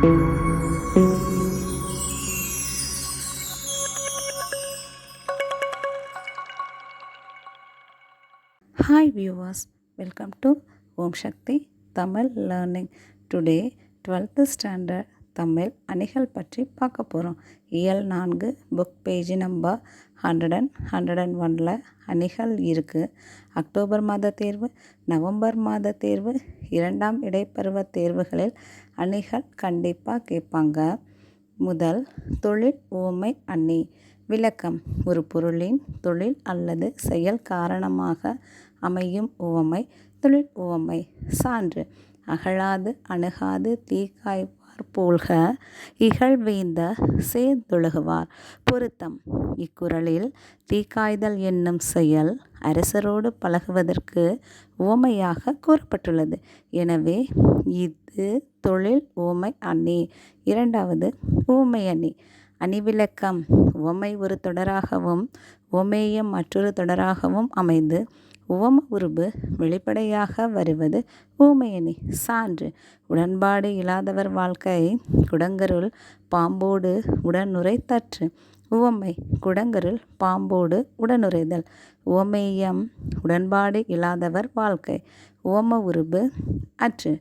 Hi viewers, welcome to Om Shakti Tamil Learning. Today 12th standard Tamil அணிகள் பற்றி பார்க்க போகிறோம் இயல் நான்கு book page number hundred and hundred and ஒனில் அணிகள் இருக்குது அக்டோபர் மாத தேர்வு நவம்பர் மாத தேர்வு இரண்டாம் இடைப்பருவ தேர்வுகளில் அணிகள் கண்டிப்பாக கேட்பாங்க. முதல் தொழில் ஓமை அணி. விளக்கம் ஒரு பொருளின் தொழில் அல்லது செயல் காரணமாக அமையும் உவமை தொழில் உவமை சான்று அகழாது அணுகாது தீக்காய் போல்க இகழ்வேந்த சேர்ந்தொழுகுவார் பொருத்தம். இக்குறளில் தீக்காய்தல் என்னும் செயல் அரசரோடு பழகுவதற்கு உவமையாக கூறப்பட்டுள்ளது. எனவே இது தொழில் உவமை அணி. இரண்டாவது ஊமை அணி. அணிவிளக்கம் உவமை ஒரு தொடராகவும் உவமேயம் மற்றொரு தொடராகவும் அமைந்து உவம உருபு வெளிப்படையாக வருவது ஊமையணி சான்று. உடன்பாடு இல்லாதவர் வாழ்க்கை குடங்கருள் பாம்போடு உடனுரை தற்று உவமை. குடங்கருள் பாம்போடு உடனுரைதல். உவமேயம். உடன்பாடு இல்லாதவர் வாழ்க்கை. உவம உருபு அற்று.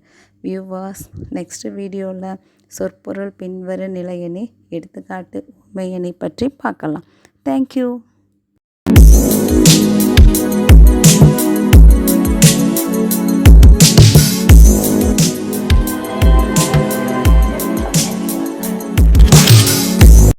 வியூவர்ஸ் நெக்ஸ்ட் வீடியோவில் சொற்பொருள் பின்வரும் நிலையணி எடுத்துக்காட்டு உண்மையணி பற்றி பார்க்கலாம். தேங்க்யூ.